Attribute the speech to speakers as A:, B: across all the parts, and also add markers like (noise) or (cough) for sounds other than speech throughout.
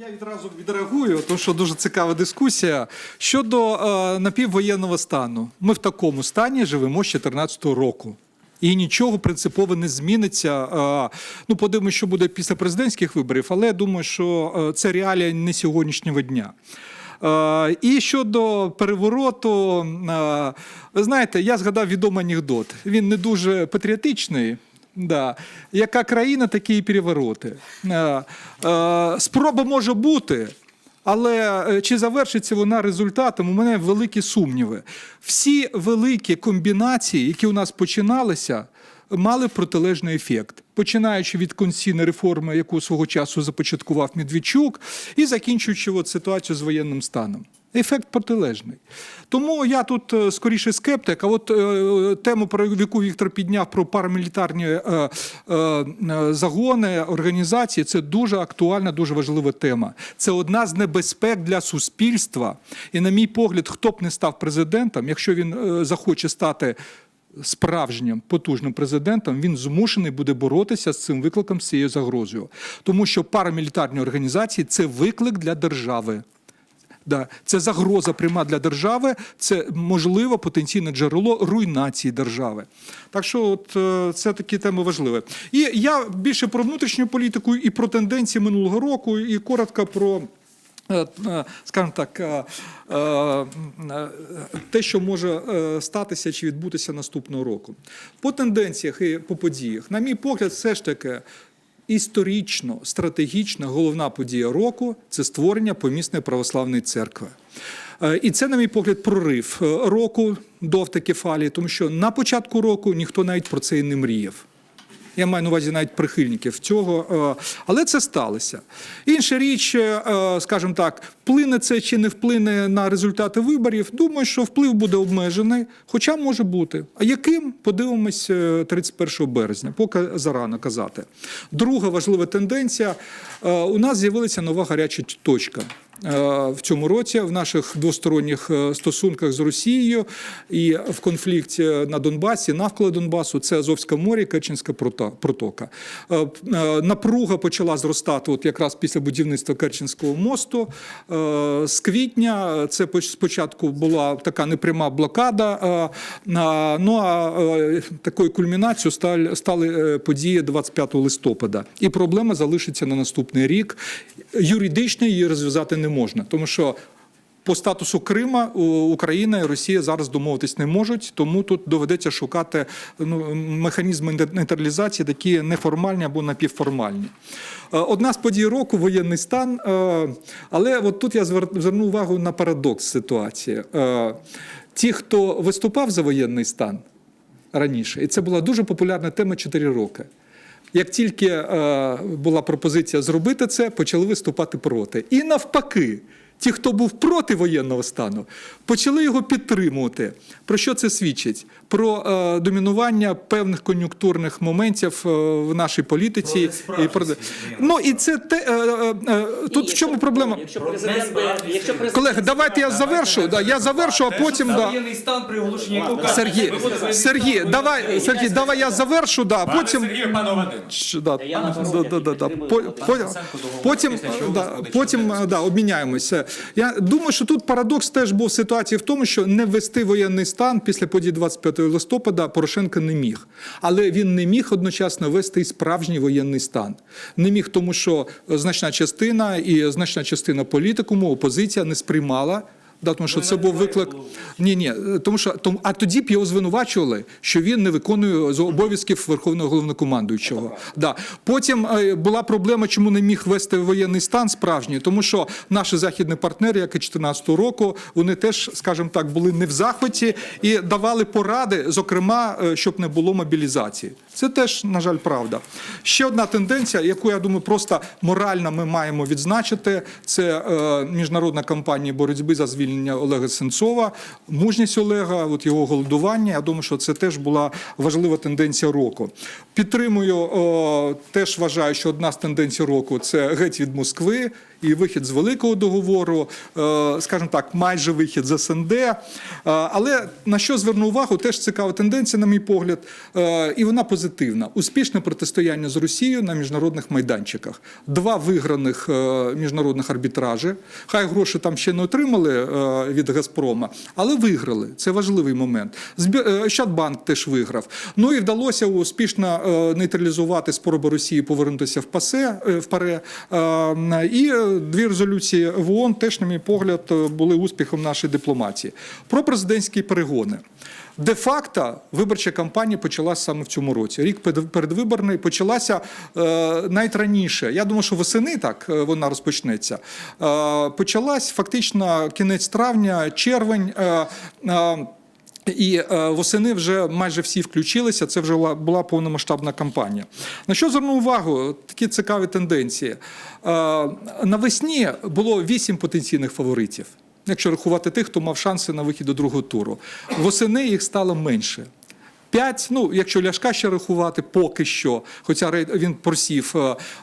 A: Я відразу відреагую, тому що дуже цікава дискусія. Щодо е, напіввоєнного стану, ми в такому стані живемо з 2014 року. І нічого принципово не зміниться. Е, ну, подивимося, що буде після президентських виборів, але я думаю, що е, це реалія не сьогоднішнього дня. Е, і щодо перевороту, ви знаєте, я згадав відомий анекдот. Він не дуже патріотичний. Да. Яка країна, такі і перевороти. Е, е, Спроба може бути, але е, чи завершиться вона результатом? У мене великі сумніви. Всі великі комбінації, які у нас починалися, мали протилежний ефект, починаючи від конституційної реформи, яку свого часу започаткував Медведчук, і закінчуючи от ситуацію з воєнним станом. Ефект протилежний. Тому я тут е, скоріше скептик. А от е, тему, про яку Віктор підняв про парамілітарні е, е, е, загони, організації, це дуже актуальна, дуже важлива тема. Це одна з небезпек для суспільства. І, на мій погляд, хто б не став президентом, якщо він е, захоче стати справжнім потужним президентом, він змушений буде боротися з цим викликом, з цією загрозою. Тому що парамілітарні організації це виклик для держави. Да, це загроза пряма для держави, це можливо потенційне джерело руйнації держави. Так що, от е, це такі теми важливі. І я більше про внутрішню політику і про тенденції минулого року, і коротко про. е, е, Скажімо так, те, що може статися чи відбутися наступного року. По тенденціях і по подіях, на мій погляд, все ж таки історично, стратегічна головна подія року це створення помісної православної церкви. Е, І це, на мій погляд, прорив е, року до автокефалії, тому що на початку року ніхто навіть про це і не мріяв. Я маю на увазі навіть прихильників цього, е, але це сталося. Інша річ, е, скажімо так, вплине це чи не вплине на результати виборів. Думаю, що вплив буде обмежений, хоча може бути. А яким подивимось е, 31 березня, поки зарано казати. Друга важлива тенденція: е, у нас з'явилася нова гаряча точка. Е, В цьому році в наших двосторонніх е, стосунках з Росією і в конфлікті на Донбасі, навколо Донбасу, це Азовське море, і Керченська протока. Е, Напруга почала зростати от якраз після будівництва Керченського мосту. З квітня це спочатку була така непряма блокада. Ну а такою кульмінацією стали, події 25 листопада. І проблема залишиться на наступний рік. Юридично її розв'язати не можна, тому що. По статусу Крима Україна і Росія зараз домовитись не можуть, тому тут доведеться шукати ну, механізми нейтралізації, такі неформальні або напівформальні. Е, Одна з подій року воєнний стан. е, Але от тут я звер- зверну увагу на парадокс ситуації. Е, Ті, хто виступав за воєнний стан раніше, і це була дуже популярна тема 4 роки. Як тільки е, була пропозиція зробити це, почали виступати проти. І навпаки, ті, хто був проти воєнного стану, почали його підтримувати. Про що це свідчить? Про е, домінування певних кон'юнктурних моментів е, в нашій політиці.
B: Про
A: І про... Ну і це те, е, тут в чому проблема?
C: Якщо
B: Про
C: президент би, якщо президент
A: Колеги, давайте я завершу. Да, я завершу, а потім да.
D: Стан при оголошенні
A: Сергій, Сергій, давай, Сергій, давай я завершу, да, потім. Да, да, да, да, Потім, да, потім да, обміняємося. Я думаю, що тут парадокс теж був в ситуації в тому, що не ввести воєнний стан після подій 25 листопада Порошенко не міг. Але він не міг одночасно вести і справжній воєнний стан. Не міг, тому що значна частина і значна частина політикуму, опозиція не сприймала. Да, тому що це був виклик. Ні, ні, тому що тому, а тоді б його звинувачували, що він не виконує з- обов'язків верховного головнокомандуючого. Да. Потім е, була проблема, чому не міг вести воєнний стан справжній, тому що наші західні партнери, як і 2014 року, вони теж, скажімо так, були не в захваті і давали поради, зокрема, е, щоб не було мобілізації. Це теж, на жаль, правда. Ще одна тенденція, яку я думаю, просто морально ми маємо відзначити, це е, міжнародна кампанія боротьби за звільнення Олега Сенцова, мужність Олега, от його голодування. Я думаю, що це теж була важлива тенденція року. Підтримую, о, теж вважаю, що одна з тенденцій року це геть від Москви. І вихід з великого договору, е, скажімо так, майже вихід з СНД. Е, Але на що зверну увагу, теж цікава тенденція, на мій погляд, е, і вона позитивна. Успішне протистояння з Росією на міжнародних майданчиках. Два виграних міжнародних арбітражі. Хай гроші там ще не отримали від Газпрома, але виграли. Це важливий момент. Е, теж виграв. Ну і вдалося успішно нейтралізувати спроби Росії повернутися в ПАСЕ в ПАРЕ. Е, І дві резолюції в ООН теж, на мій погляд, е, були успіхом нашої дипломатії. Про президентські перегони. Де-факто виборча кампанія почалася саме в цьому році. Рік передвиборний почалася е, навіть. Я думаю, що восени так е, вона розпочнеться. Е, почалась фактично кінець травня, червень. Е, е, і е, восени вже майже всі включилися. Це вже була, повномасштабна кампанія. На що звернув увагу? Такі цікаві тенденції. Е, навесні було вісім потенційних фаворитів. Якщо рахувати тих, хто мав шанси на вихід до другого туру. Восени їх стало менше. П'ять, ну якщо Ляшка ще рахувати, поки що, хоча він просів,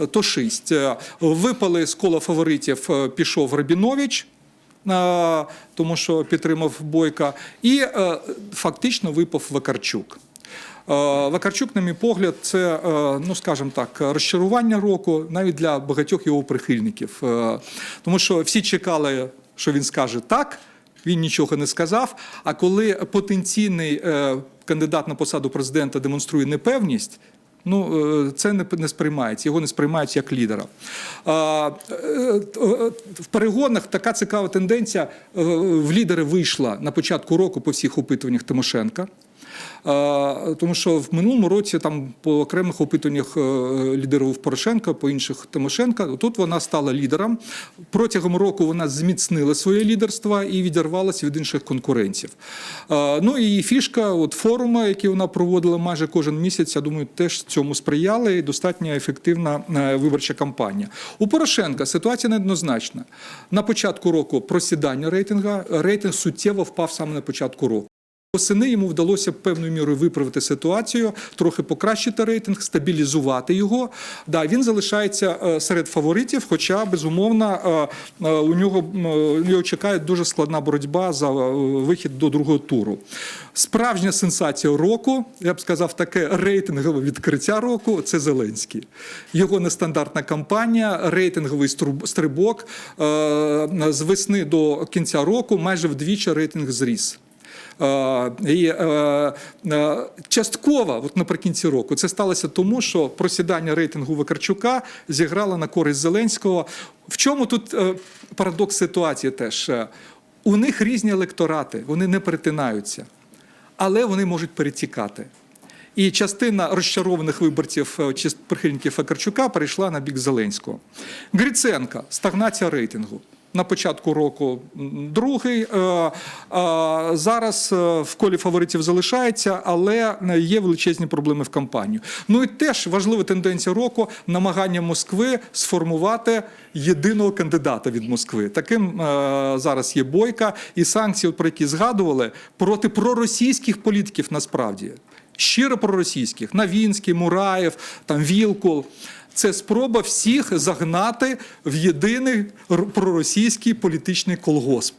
A: е, то шість. Випали з кола фаворитів, пішов Рабінович, тому що підтримав Бойка, і е, фактично випав Вакарчук. Е, Вакарчук, на мій погляд, це, е, ну скажімо так, розчарування року навіть для багатьох його прихильників. Е, Тому що всі чекали, що він скаже так. Він нічого не сказав. А коли потенційний е, кандидат на посаду президента демонструє непевність. Ну, е, це не, сприймається, його не сприймають як лідера. Е, е, в перегонах така цікава тенденця. е, В лідери вийшла на початку року по всіх опитуваннях Тимошенка. Тому що в минулому році там по окремих опитуваннях е, лідерував Порошенка, по інших Тимошенка. Тут вона стала лідером. Протягом року вона зміцнила своє лідерство і відірвалася від інших конкурентів. Ну і фішка, от форуми, які вона проводила майже кожен місяць, я думаю, теж цьому сприяли і достатньо ефективна е, виборча кампанія. У Порошенка ситуація неоднозначна. На початку року просідання рейтинга, рейтинг суттєво впав саме на початку року. Восени йому вдалося певною мірою виправити ситуацію, трохи покращити рейтинг, стабілізувати його. Да, він залишається е, серед фаворитів, хоча безумовно е, е, у нього його чекає дуже складна боротьба за вихід до другого туру. Справжня сенсація року, я б сказав, таке рейтингове відкриття року це Зеленський. Його нестандартна кампанія, рейтинговий стрибок з весни до кінця року майже вдвічі рейтинг зріс. Е, І е, е, частково, от наприкінці року, це сталося тому, що просідання рейтингу Вакарчука зіграло на користь Зеленського. В чому тут парадокс ситуації теж? У них різні електорати, вони не перетинаються, але вони можуть перетікати. І частина розчарованих виборців чи прихильників Факарчука перейшла на бік Зеленського. Гриценка стагнація рейтингу. На початку року другий. Е, е, Зараз е, в колі фаворитів залишається, але є величезні проблеми в кампанії. Ну і теж важлива тенденція року намагання Москви сформувати єдиного кандидата від Москви. Таким зараз є бойка і санкції, про які згадували, проти проросійських політиків насправді щиро проросійських Навінський, Мураєв, там Вілкул. Це спроба всіх загнати в єдиний проросійський політичний колгосп.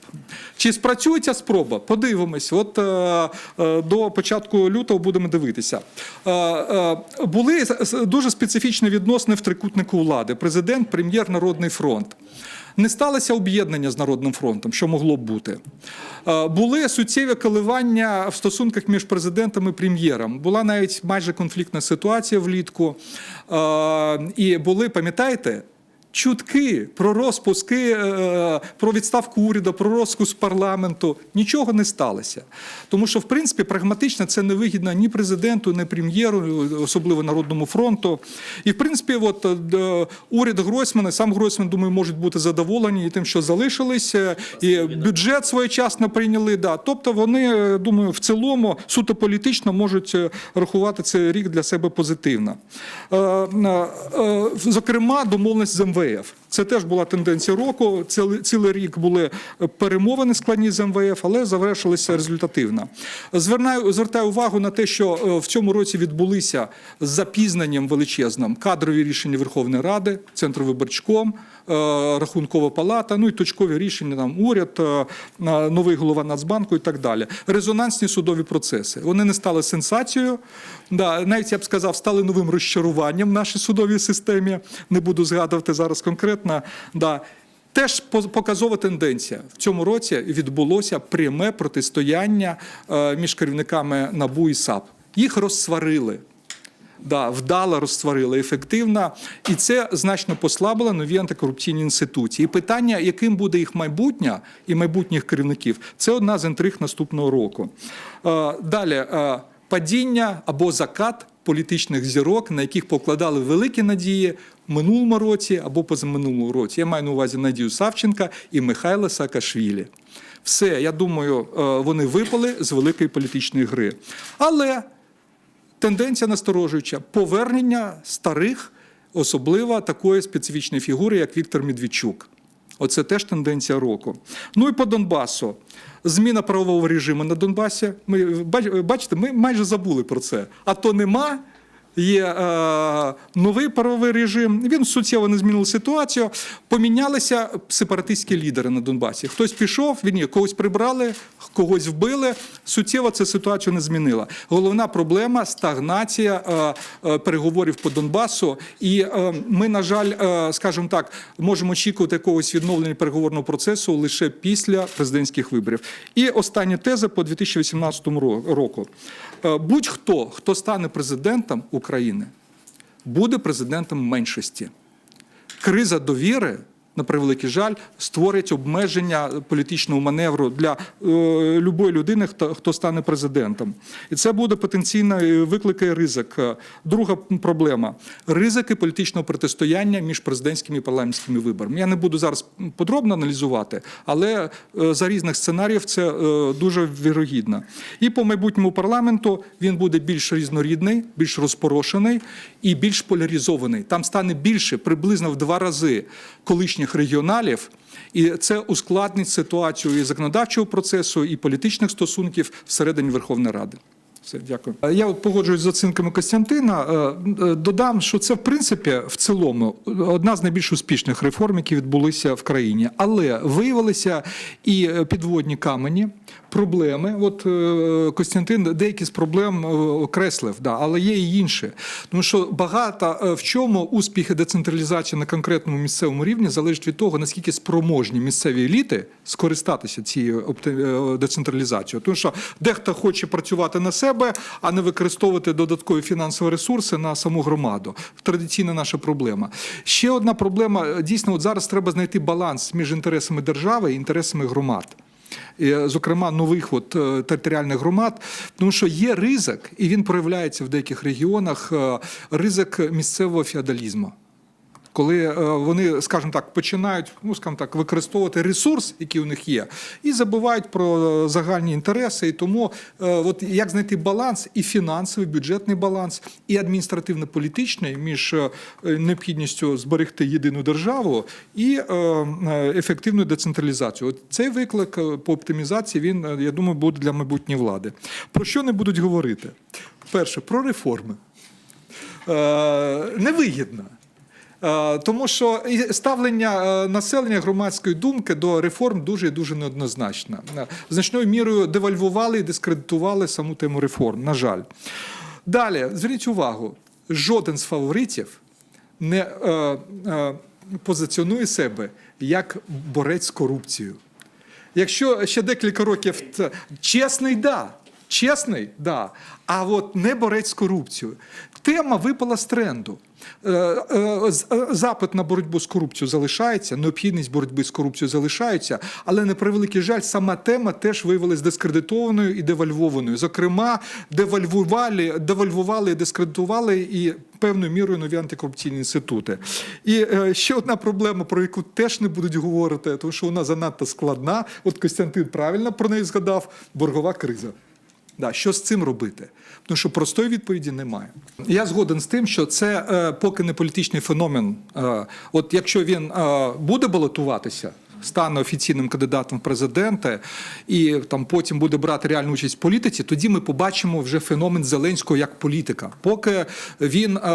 A: Чи спрацює ця спроба? Подивимось. От е, е, до початку лютого будемо дивитися. Е, е, були дуже специфічні відносини в трикутнику влади: президент, прем'єр, народний фронт. Не сталося об'єднання з Народним фронтом, що могло б бути. Е, Були суттєві коливання в стосунках між президентом і прем'єром. Була навіть майже конфліктна ситуація влітку. Е, І були, пам'ятаєте, чутки про розпуски, е, про відставку уряду, про розпуск парламенту. Нічого не сталося. Тому що, в принципі, прагматично це не вигідно ні президенту, ні прем'єру, особливо Народному фронту. І, в принципі, от, е, уряд Гройсмана, сам Гройсман, думаю, можуть бути задоволені і тим, що залишилися, і бюджет своєчасно прийняли. Да. Тобто вони, е, думаю, в цілому суто політично можуть рахувати цей рік для себе позитивно. Зокрема, домовленість з МВФ. МВФ. Це теж була тенденція року. Цілий, рік були перемовини складні з МВФ, але завершилися результативно. Звернаю, звертаю увагу на те, що е, в цьому році відбулися з запізненням величезним кадрові рішення Верховної Ради, Центровиборчком, е, Рахункова палата, ну і точкові рішення там уряд, е, новий голова Нацбанку і так далі. Резонансні судові процеси. Вони не стали сенсацією. Да, навіть я б сказав, стали новим розчаруванням в нашій судовій системі. Не буду згадувати зараз конкретно. Да. Теж по- показова тенденція. В цьому році відбулося пряме протистояння е, між керівниками НАБУ і САП. Їх розсварили. Да, вдало розсварили ефективно, і це значно послабило нові антикорупційні інституції. І питання, яким буде їх майбутнє і майбутніх керівників, це одна з інтриг наступного року. Е, Далі е, падіння або закат політичних зірок, на яких покладали великі надії в минулому році або позаминулому році. Я маю на увазі Надію Савченка і Михайла Саакашвілі. Все, я думаю, е, вони випали з великої політичної гри. Але тенденція насторожуюча повернення старих, особливо такої специфічної фігури, як Віктор Медведчук. Оце теж тенденція року. Ну і по Донбасу. Зміна правового режиму на Донбасі. Ми бачите, ми майже забули про це. А то нема. Є е, новий правовий режим. Він суттєво не змінив ситуацію. Помінялися сепаратистські лідери на Донбасі. Хтось пішов, він когось прибрали, когось вбили. Суттєво ця ситуацію не змінила. Головна проблема стагнація е, е, переговорів по Донбасу. І ми, на жаль, скажімо так, можемо очікувати якогось відновлення переговорного процесу лише після президентських виборів. І остання теза по 2018 року. Будь-хто, хто стане президентом України, буде президентом меншості. Криза довіри, на превеликий жаль, створить обмеження політичного маневру для е, любої людини, хто, хто стане президентом. І це буде потенційно е, викликає ризик. Е, Друга проблема ризики політичного протистояння між президентськими і парламентськими виборами. Я не буду зараз подробно аналізувати, але за різних сценаріїв це дуже вірогідно. І по майбутньому парламенту він буде більш різнорідний, більш розпорошений і більш поляризований. Там стане більше, приблизно в два рази колишніх регіоналів. І це ускладнить ситуацію і законодавчого процесу, і політичних стосунків всередині Верховної Ради. Все, дякую. Е, Я от погоджуюсь з оцінками Костянтина. Е, е, Додам, що це в принципі в цілому одна з найбільш успішних реформ, які відбулися в країні. Але виявилися і підводні камені, проблеми. От е, Костянтин деякі з проблем е, окреслив, да, але є і інші. Тому що багато е, в чому успіхи децентралізації на конкретному місцевому рівні залежить від того, наскільки спроможні місцеві еліти скористатися цією децентралізацією. Тому що дехто хоче працювати на себе, а не використовувати додаткові фінансові ресурси на саму громаду. Традиційна наша проблема. Ще одна проблема: дійсно, от зараз треба знайти баланс між інтересами держави і інтересами громад. Е, Зокрема, нових от е, територіальних громад, тому що є ризик, і він проявляється в деяких регіонах. е, Ризик місцевого феодалізму коли е, вони, скажімо так, починають ну, скажімо так, використовувати ресурс, який у них є, і забувають про е, загальні інтереси. І тому е, от як знайти баланс, і фінансовий, бюджетний баланс, і адміністративно-політичний між необхідністю зберегти єдину державу і е, е, ефективною децентралізацією. От цей виклик по оптимізації він, я думаю, буде для майбутньої влади. Про що не будуть говорити? Перше, про реформи. Невигідно. Е, Тому що ставлення е, населення громадської думки до реформ дуже і дуже неоднозначне. Е, Значною мірою девальвували і дискредитували саму тему реформ. На жаль. Далі, зверніть увагу, жоден з фаворитів не е, е, позиціонує себе як борець з корупцією. Якщо ще декілька років чесний, да. Чесний, да. А от не борець з корупцією. Тема випала з тренду. Е, е, е, Запит на боротьбу з корупцією залишається, необхідність боротьби з корупцією залишається, але на превеликий жаль, сама тема теж виявилась дискредитованою і девальвованою. Зокрема, девальвували, девальвували дискредитували і певною мірою нові антикорупційні інститути. І ще одна проблема, про яку теж не будуть говорити, тому що вона занадто складна. От Костянтин правильно про неї згадав боргова криза. Да, що з цим робити? Тому що простої відповіді немає. Я згоден з тим, що це е, поки не політичний феномен. Е, от якщо він е, буде балотуватися, стане офіційним кандидатом в президенти і там потім буде брати реальну участь в політиці, тоді ми побачимо вже феномен Зеленського як політика. Поки він, е,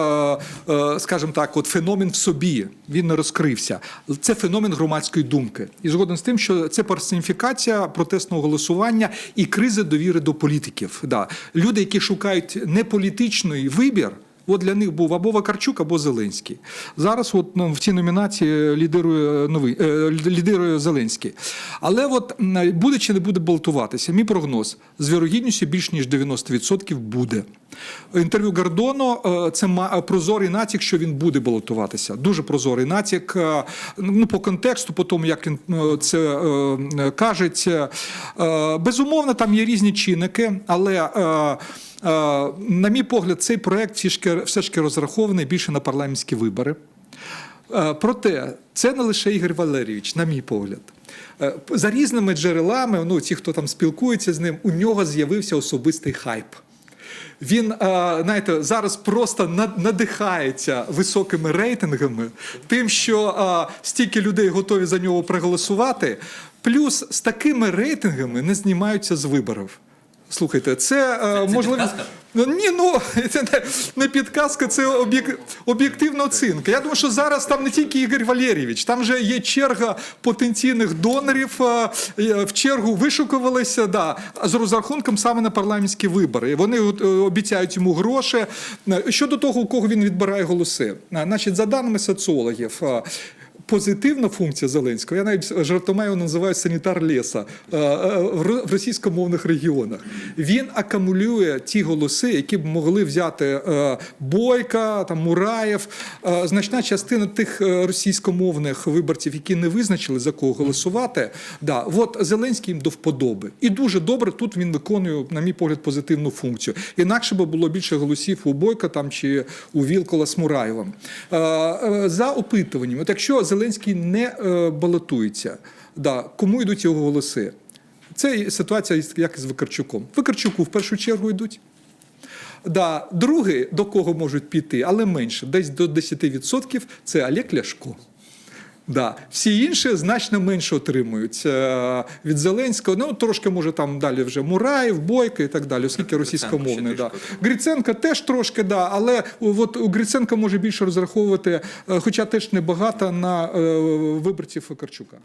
A: е, скажімо так, от феномен в собі, він не розкрився. Це феномен громадської думки. І згоден з тим, що це персоніфікація протестного голосування і кризи довіри до політиків. Да. Люди, які шукають не політичний вибір. От для них був або Вакарчук, або Зеленський. Зараз от, ну, в цій номінації лідирує новий е, лідирує Зеленський. Але от буде чи не буде балотуватися? Мій прогноз з вірогідністю більш ніж 90% буде. Інтерв'ю Гордоно е, це ма- прозорий натяк, що він буде балотуватися. Дуже прозорий натяк. е, Ну, по контексту, по тому, як він е, це е. Е, Безумовно, там є різні чинники, але. е, Е, На мій погляд, цей проект все ж таки- розрахований більше на парламентські вибори. Е, Проте це не лише Ігор Валерійович, на мій погляд. Е, За різними джерелами, ну ті, хто там спілкується з ним, у нього з'явився особистий хайп. Він, е, знаєте, зараз просто над- надихається високими рейтингами, тим, що е, стільки людей готові за нього проголосувати. Плюс з такими рейтингами не знімаються з виборів. Слухайте, це, е,
B: це
A: можливо. Ну, Ні, ну (laughs) це не, не підказка, це об'єк- об'єктивна оцінка. Я думаю, що зараз там не тільки Ігор Валерійович, там вже є черга потенційних донорів. е, е, В чергу вишукувалися да, з розрахунком саме на парламентські вибори. Вони обіцяють йому гроші. Щодо того, у кого він відбирає голоси, значить, за даними соціологів. Е, Позитивна функція Зеленського, я навіть жартома його називаю санітар ліса е, е, в російськомовних регіонах. Він акумулює ті голоси, які б могли взяти е, Бойка, там Мураєв. Е, Значна частина тих е, російськомовних виборців, які не визначили за кого голосувати. Да, от Зеленський їм до вподоби. І дуже добре тут він виконує, на мій погляд, позитивну функцію. Інакше би було більше голосів у Бойка там чи у Вілкола з Мураєвим. Е, е, За опитуванням, от якщо Зеленський не е, балотується, да, кому йдуть його голоси? Це ситуація як з Викарчуком. Викарчуку в першу чергу йдуть. Да, другий, до кого можуть піти, але менше, десь до 10%, це Олег Ляшко. Да. Всі інші значно менше отримують е, від Зеленського. Ну, трошки може там далі вже Мураєв, Бойко і так далі, оскільки російськомовний. Да. Гриценко теж трошки, да, але от у Гриценко може більше розраховувати, е, хоча теж небагато на е, виборців Карчука.